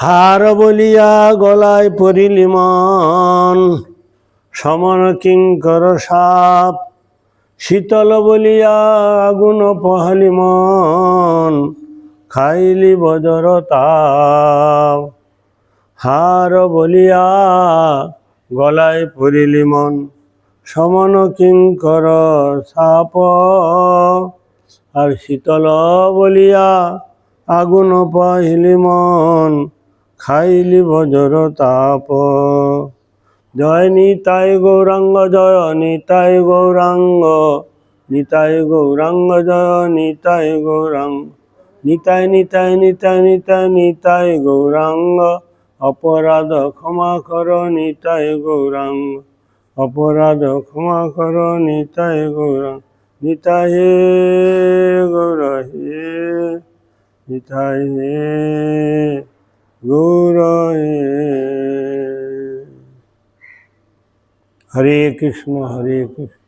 হার বলিয়া গলায় পরিলি মন সমন কিঙ্কর সাপ শীতল বলিয়া আগুন পহালি মন খাইলি বজর তাপ। হার বলিয়া গলায় পরিলি মন সমন কিঙ্কর সাপ আর শীতল বলিয়া আগুন পাহিলি মন খাইলি বজর তাপ। জয় নিতাই গৌরাঙ্গ জয় নিতাই গৌরাঙ্গ। নিতাই গৌরাঙ্গ জয় নিতাই গৌরাঙ্গ। নিতাই নিতাই নিতাই নিতাই নিতাই গৌরাঙ্গ। অপরাধ ক্ষমা কর, নিতাই গৌরাঙ্গ। অপরাধ ক্ষমা কর, নিতাই গৌরাঙ্গ। নিতাই হে গৌর হে, নিতাই হে গৌর হে হরে কৃষ্ণ হরে কৃষ্ণ